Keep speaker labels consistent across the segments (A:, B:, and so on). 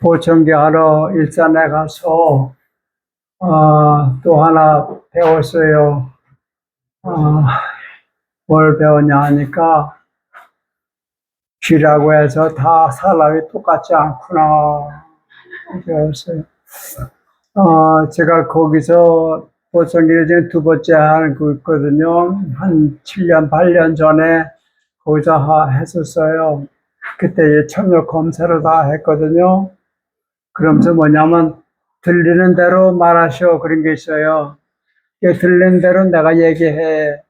A: 보청기하러 일산에 가서 어, 또 하나 배웠어요. 어, 뭘 배웠냐 하니까 귀라고 해서 다 사람이 똑같지 않구나 배웠어요. 어, 제가 거기서 보청기를 지금 두 번째 하고 있거든요. 한 7년, 8년 전에 거기서 했었어요. 그때 청력 검사를 다 했거든요. 그러면서 뭐냐면 들리는 대로 말하셔 그런 게 있어요. 들리는 대로 내가 얘기해.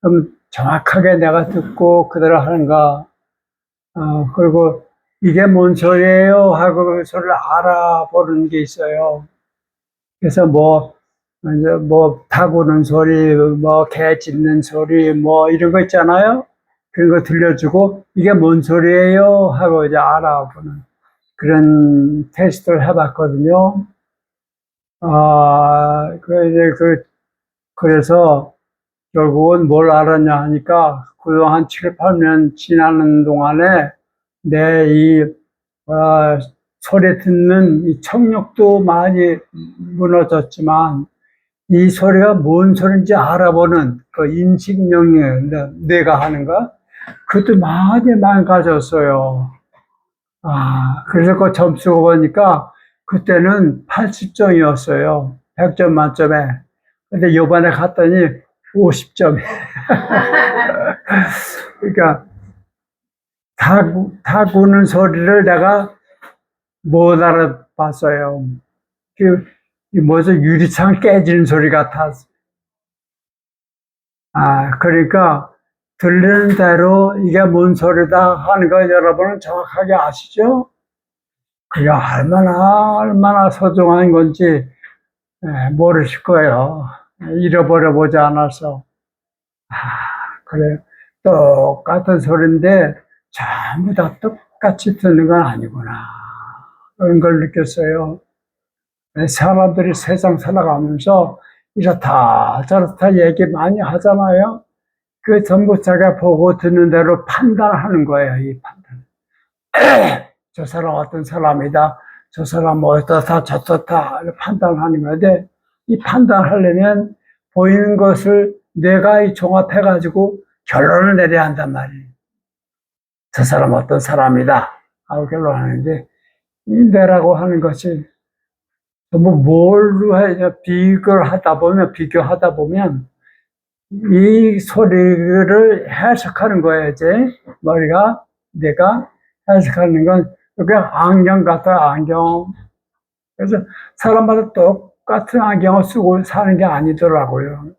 A: 그럼 정확하게 내가 듣고 그대로 하는가. 어, 그리고 이게 뭔 소리예요? 하고 그 소리를 알아보는 게 있어요. 그래서 뭐, 이제 뭐, 타고는 소리, 뭐, 개 짖는 소리, 뭐, 이런 거 있잖아요? 그런 거 들려주고, 이게 뭔 소리예요? 하고 이제 알아보는. 그런 테스트를 해봤거든요. 아, 그 이제 그 그래서 결국은 뭘 알았냐 하니까 그동안 7, 8년 지나는 동안에 내이 어, 아, 소리 듣는 이 청력도 많이 무너졌지만 이 소리가 뭔 소리인지 알아보는 그 인식 능력, 내가 하는 거 그것도 많이 망가졌어요. 아, 그래서 그 점수가 보니까 그때는 80점이었어요. 100점 만점에. 근데 요번에 갔더니 50점에. 그러니까 다, 다 구는 소리를 내가 못 알아봤어요. 그, 뭐죠? 유리창 깨지는 소리 같아서. 아, 그러니까 들리는 대로 이게 뭔 소리다 하는 거 여러분은 정확하게 아시죠? 그게 얼마나 얼마나 소중한 건지 예, 모르실 거예요. 잃어버려 보지 않아서 아 그래 똑같은 소리인데 전부 다 똑같이 듣는 건 아니구나 그런 걸 느꼈어요. 사람들이 세상 살아가면서 이렇다 저렇다 얘기 많이 하잖아요. 그 전부자가 보고 듣는 대로 판단하는 거예요, 이 판단. 저 사람 어떤 사람이다, 저 사람 어떻다, 저렇다, 판단하는 건데, 이 판단하려면 보이는 것을 내가 종합해가지고 결론을 내려야 한단 말이에요. 저 사람 어떤 사람이다, 하고 결론하는데, 이 뇌라고 하는 것이 너무 뭘로 해야 비교를 하다 보면, 비교하다 보면, 이 소리를 해석하는 거야 이제. 머리가 내가 해석하는 건 그게 안경 같아 안경 그래서 사람마다 똑같은 안경을 쓰고 사는 게 아니더라고요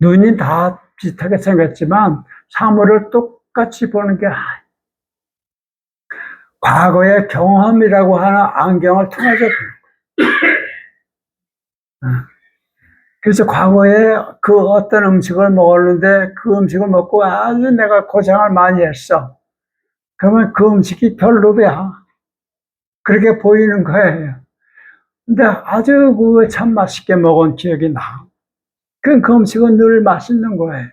A: 눈이 다 비슷하게 생겼지만 사물을 똑같이 보는 게아니에 과거의 경험이라고 하는 안경을 통해서 보는 거예요 그래서 과거에 그 어떤 음식을 먹었는데 그 음식을 먹고 아주 내가 고생을 많이 했어. 그러면 그 음식이 별로야. 그렇게 보이는 거예요. 근데 아주 그거 참 맛있게 먹은 기억이 나. 그럼 그 음식은 늘 맛있는 거예요.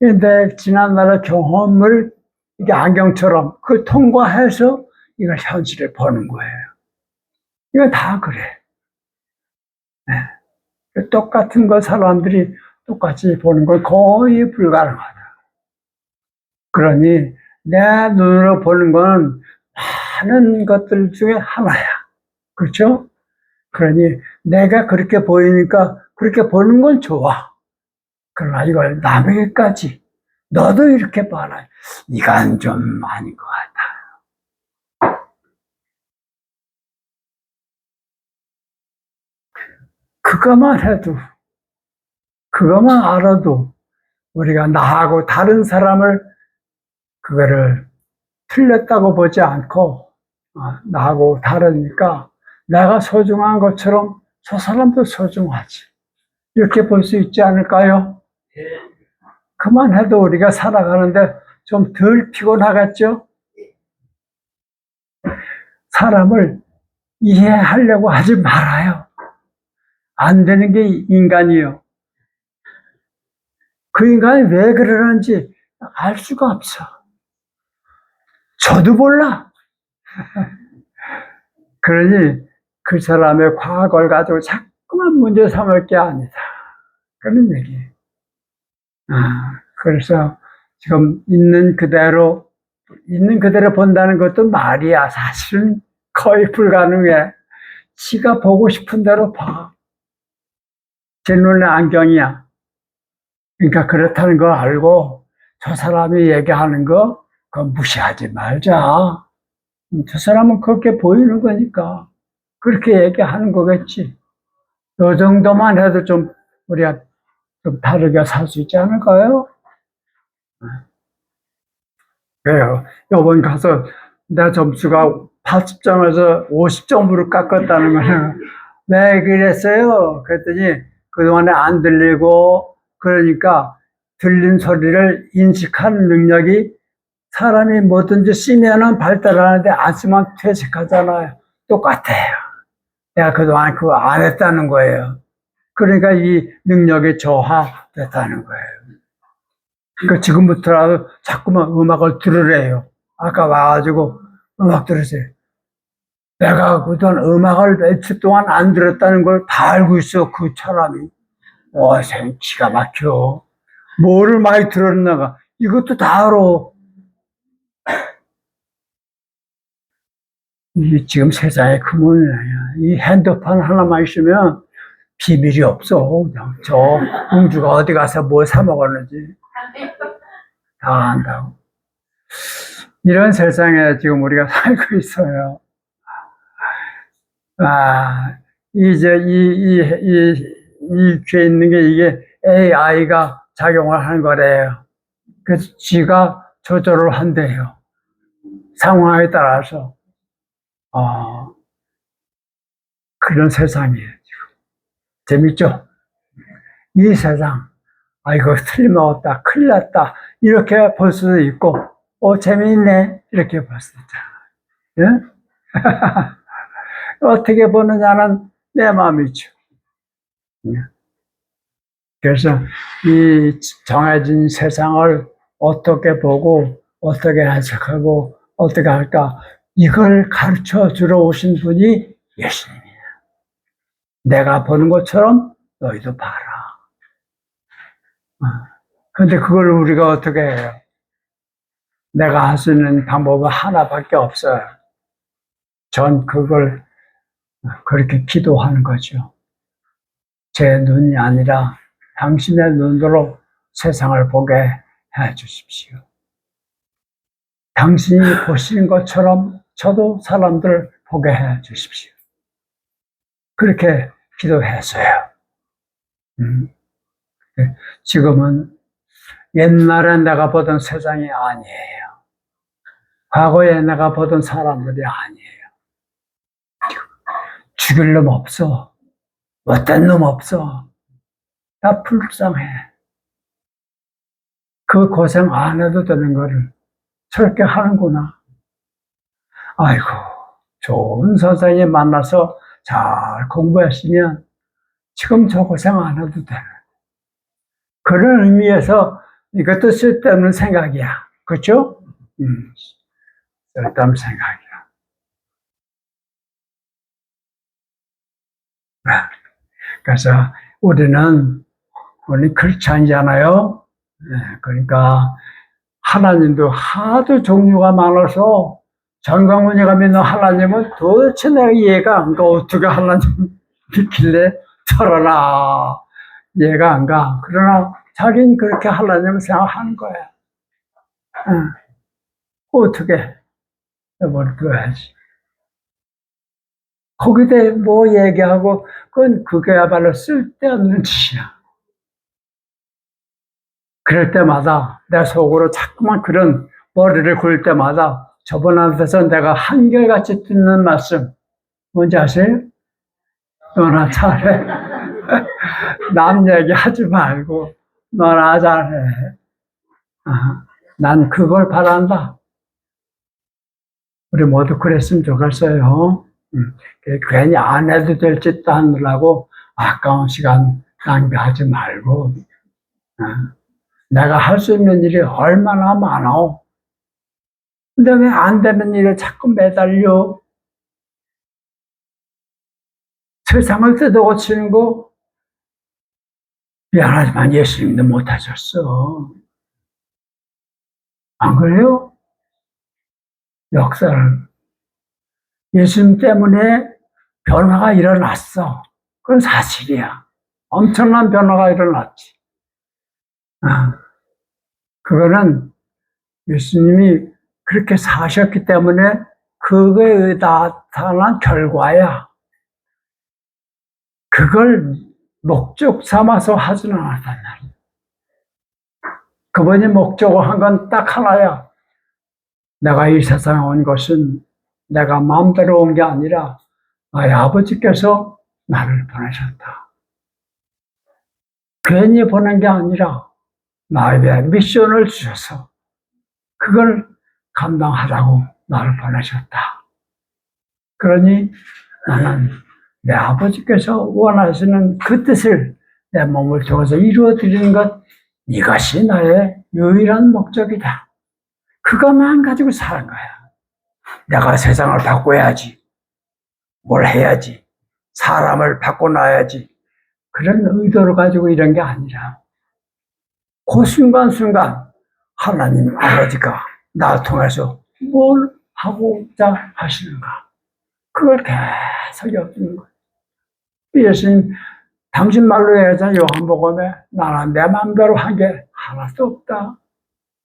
A: 근데 지난날의 경험을 이게 안경처럼 그 통과해서 이걸 현실을 보는 거예요. 이거다 그래. 똑같은 걸 사람들이 똑같이 보는 걸 거의 불가능하다. 그러니 내 눈으로 보는 건 많은 것들 중에 하나야. 그렇죠? 그러니 내가 그렇게 보이니까 그렇게 보는 건 좋아. 그러나 이걸 남에게까지 너도 이렇게 봐라. 이건 좀 아닌 것 같아. 그것만 해도, 그것만 알아도 우리가 나하고 다른 사람을 그거를 틀렸다고 보지 않고 어, 나하고 다르니까 내가 소중한 것처럼 저 사람도 소중하지. 이렇게 볼 수 있지 않을까요? 예. 그만해도 우리가 살아가는데 좀 덜 피곤하겠죠? 사람을 이해하려고 하지 말아요. 안 되는 게 인간이요. 그 인간이 왜 그러는지 알 수가 없어. 저도 몰라. 그러니 그 사람의 과거를 가지고 자꾸만 문제 삼을 게 아니다. 그런 얘기예요. 아, 그래서 지금 있는 그대로, 있는 그대로 본다는 것도 말이야. 사실은 거의 불가능해. 지가 보고 싶은 대로 봐. 제 눈에 안경이야. 그러니까 그렇다는 거 알고 저 사람이 얘기하는 거 그거 무시하지 말자. 음, 저 사람은 그렇게 보이는 거니까 그렇게 얘기하는 거겠지. 요 정도만 해도 좀 우리가 좀 다르게 살 수 있지 않을까요? 네. 그래요. 요번 가서 내 점수가 80점에서 50점으로 깎았다는 거는 왜 그랬어요? 그랬더니 그동안에 안 들리고 그러니까 들린 소리를 인식하는 능력이 사람이 뭐든지 쓰면은 발달하는데 안 쓰면 퇴색하잖아요. 똑같아요. 내가 그동안 그거 안 했다는 거예요. 그러니까 이 능력이 저하됐다는 거예요. 그러니까 지금부터라도 자꾸만 음악을 들으래요. 아까 와가지고 음악 들으세요. 내가 그동안 음악을 며칠 동안 안 들었다는 걸 다 알고 있어, 그 사람이. 와, 어, 생, 기가 막혀. 뭐를 많이 들었나가. 이것도 다 알아. 이 지금 세상에 그문이이 핸드폰 하나만 있으면 비밀이 없어. 그냥 저 공주가 어디 가서 뭘 사먹었는지 다 안다고. 이런 세상에 지금 우리가 살고 있어요. 아, 이제 이, 이, 이, 이 귀에 있는 게 이게 AI가 작용을 한 거래요. 그래서 쥐가 조절을 한대요. 상황에 따라서. 어, 그런 세상이에요. 재밌죠? 이 세상, 아, 이거 틀림없다, 큰일 났다, 이렇게 볼 수도 있고, 어, 재미있네, 이렇게 볼 수도 있잖아요. 어떻게 보느냐는 내 마음이죠. 예. 그래서 이 정해진 세상을 어떻게 보고 어떻게 해석하고 어떻게 할까 이걸 가르쳐 주러 오신 분이 예수님이에요. 내가 보는 것처럼 너희도 봐라. 어. 근데 그걸 우리가 어떻게 해요? 내가 할 수 있는 방법은 하나밖에 없어요. 전 그걸 그렇게 기도하는 거죠. 제 눈이 아니라 당신의 눈으로 세상을 보게 해 주십시오. 당신이 보시는 것처럼 저도 사람들 보게 해 주십시오. 그렇게 기도했어요. 음. 네. 지금은 옛날에 내가 보던 세상이 아니에요. 과거에 내가 보던 사람들이 아니에요. 죽일 놈 없어. 못된 놈 없어. 다 불쌍해. 그 고생 안 해도 되는 거를 설득하는구나. 아이고, 좋은 선생님 만나서 잘 공부했으면 지금 저 고생 안 해도 돼. 그런 의미에서 이것도 쓸데없는 생각이야. 그렇죠? 음, 쓸데없는 생각이야. 그래서 우리는 우리 크리스찬이잖아요. 예, 그러니까 하나님도 하도 종류가 많아서 전광훈이 가면 하나님은 도대체 내가 이해가 안 가. 어떻게 하나님 믿길래 털어라. 이해가 안 가. 그러나 자기는 그렇게 하나님을 생각하는 거야. 응. 어떻게? 해버려둬야지 거기다 뭐 얘기하고 그건 그게야말로 쓸데없는 짓이야. 그럴 때마다 내 속으로 자꾸만 그런 머리를 굴 때마다 저번 앞에서 내가 한결같이 듣는 말씀 뭔지 아세요? 너나 잘해. 남 얘기하지 말고 너나 잘해. 아, 난 그걸 바란다. 우리 모두 그랬으면 좋겠어요. 음, 괜히 안 해도 될 짓도 하느라고 아까운 시간 낭비하지 말고 어, 내가 할 수 있는 일이 얼마나 많아 근데 왜 안 되는 일에 자꾸 매달려 세상을 뜯어고치는 거 미안하지만 예수님도 못하셨어 안 그래요? 역사를 예수님 때문에 변화가 일어났어. 그건 사실이야. 엄청난 변화가 일어났지. 아, 그거는 예수님이 그렇게 사셨기 때문에 그거에 나타난 결과야. 그걸 목적 삼아서 하지는 않았단 말이야. 그분이 목적을한 건 딱 하나야. 내가 이 세상에 온 것은 내가 마음대로 온 게 아니라 나의 아버지께서 나를 보내셨다. 괜히 보낸 게 아니라 나에게 미션을 주셔서 그걸 감당하라고 나를 보내셨다. 그러니 나는 내 아버지께서 원하시는 그 뜻을 내 몸을 통해서 이루어 드리는 것 이것이 나의 유일한 목적이다. 그것만 가지고 사는 거야. 내가 세상을 바꿔야지. 뭘 해야지. 사람을 바꿔놔야지. 그런 의도를 가지고 이런 게 아니라 그 순간순간 하나님 아버지가 나 통해서 뭘 하고자 하시는가. 그걸 계속 엿드는 거예요. 예수님, 당신 말로 해야지 요한복음에 나는 내 마음대로 한 게 하나도 없다.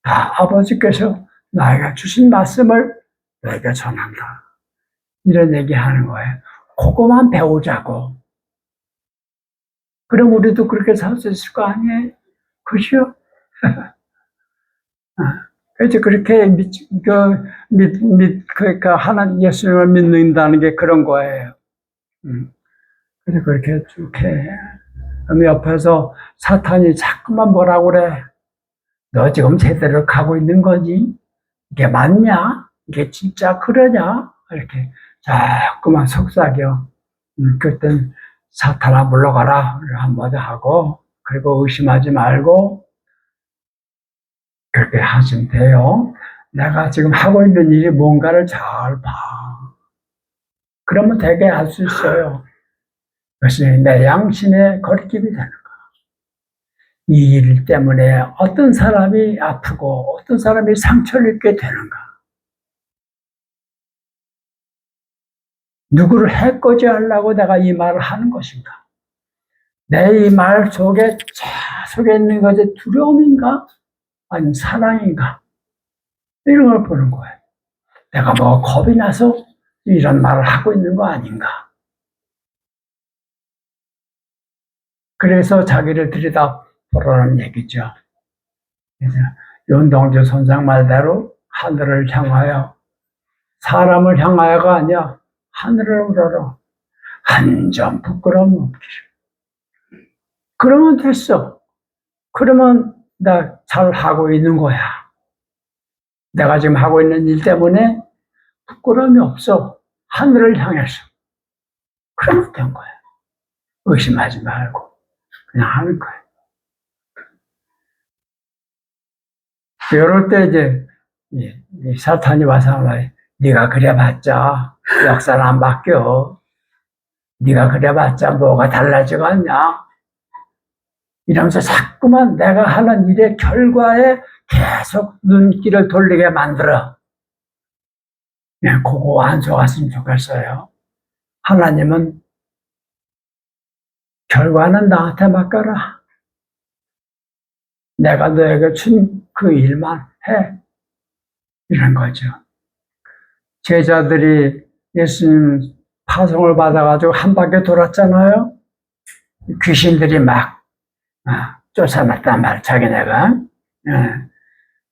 A: 다 아버지께서 나에게 주신 말씀을 너에게 전한다. 이런 얘기 하는 거예요. 그거만 배우자고. 그럼 우리도 그렇게 살 수 있을 거 아니에요? 그죠? 어. 그래서 그렇게 믿, 그, 믿, 믿, 그러니까 하나 님 예수님을 믿는다는 게 그런 거예요. 음. 그래서 그렇게 쭉 해. 그럼 옆에서 사탄이 자꾸만 뭐라 그래. 너 지금 제대로 가고 있는 거지? 이게 맞냐? 이게 진짜 그러냐? 이렇게 자꾸만 속삭여. 음, 그땐 사탄아 물러가라를 한마디 하고, 그리고 의심하지 말고, 그렇게 하시면 돼요. 내가 지금 하고 있는 일이 뭔가를 잘 봐. 그러면 되게 할 수 있어요. 그것이 내 양심의 거리낌이 되는 거야. 이일 때문에 어떤 사람이 아프고 어떤 사람이 상처를 입게 되는가. 누구를 해코지 하려고 내가 이 말을 하는 것인가? 내 이 말 속에 속에 있는 것이 두려움인가? 아니면 사랑인가? 이런 걸 보는 거예요. 내가 뭐 겁이 나서 이런 말을 하고 있는 거 아닌가? 그래서 자기를 들이다 보라는 얘기죠. 윤동주 선생 말대로 하늘을 향하여 사람을 향하여가 아니야 하늘을 우러러 한 점 부끄러움 없기를. 그러면 됐어. 그러면 나 잘 하고 있는 거야. 내가 지금 하고 있는 일 때문에 부끄러움이 없어. 하늘을 향해서. 그러면 된 거야. 의심하지 말고 그냥 하는 거야. 이럴 때 이제 이 사탄이 와서 말해. 네가 그래봤자 역사는 안 바뀌어. 네가 그래봤자 뭐가 달라지겠냐? 이러면서 자꾸만 내가 하는 일의 결과에 계속 눈길을 돌리게 만들어. 네, 그거 안 좋았으면 좋겠어요. 하나님은 결과는 나한테 맡겨라. 내가 너에게 준 그 일만 해. 이런 거죠. 제자들이 예수님 파송을 받아가지고 한 바퀴 돌았잖아요. 귀신들이 막 아, 쫓아났단 말이야, 자기네가. 예.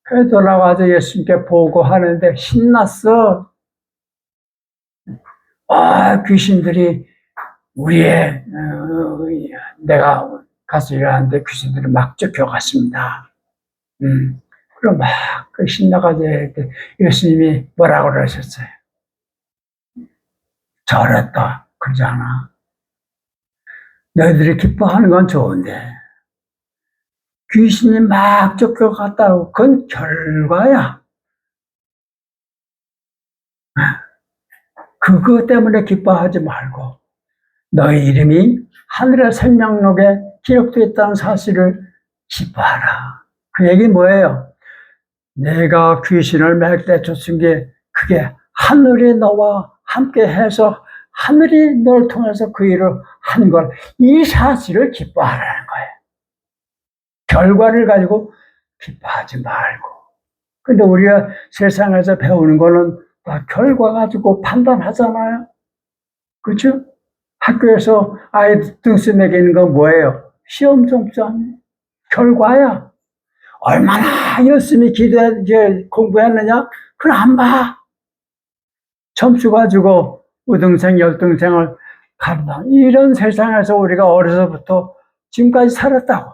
A: 그래 돌아가서 예수님께 보고 하는데 신났어. 아, 귀신들이 우리의 어, 내가 가서 일하는데 귀신들이 막 쫓겨갔습니다. 음. 그럼 막 그 신나가지고 예수님이 뭐라고 그러셨어요? 잘했다. 그러잖아. 너희들이 기뻐하는 건 좋은데, 귀신이 막 쫓겨갔다고, 그건 결과야. 그것 때문에 기뻐하지 말고, 너희 이름이 하늘의 생명록에 기록되어 있다는 사실을 기뻐하라. 그 얘기 뭐예요? 내가 귀신을 그 맥대쳤은게 그게 하늘이 너와 함께 해서 하늘이 널 통해서 그 일을 한걸이 사실을 기뻐하라는 거예요. 결과를 가지고 기뻐하지 말고. 근데 우리가 세상에서 배우는 거는 다 결과 가지고 판단하잖아요. 그렇죠? 학교에서 아이 등수 매기는 건 뭐예요? 시험 점수 아니에요? 결과야. 얼마나 열심히 기도해, 공부했느냐? 그걸 안 봐. 점수 가지고 우등생, 열등생을 가다 이런 세상에서 우리가 어려서부터 지금까지 살았다고.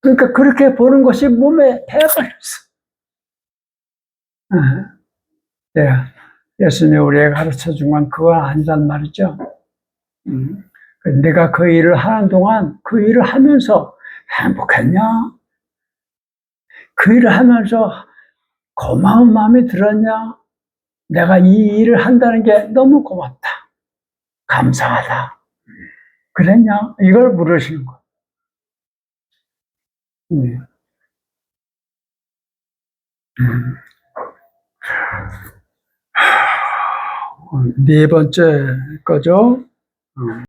A: 그러니까 그렇게 보는 것이 몸에 배어버렸어. 네. 예수님이 우리에게 가르쳐 준 건 그거 아니란 말이죠. 음. 내가 그 일을 하는 동안 그 일을 하면서 행복했냐? 그 일을 하면서 고마운 마음이 들었냐? 내가 이 일을 한다는 게 너무 고맙다. 감사하다. 그랬냐? 이걸 물으시는 거예요. 네. 네 번째 거죠. 음.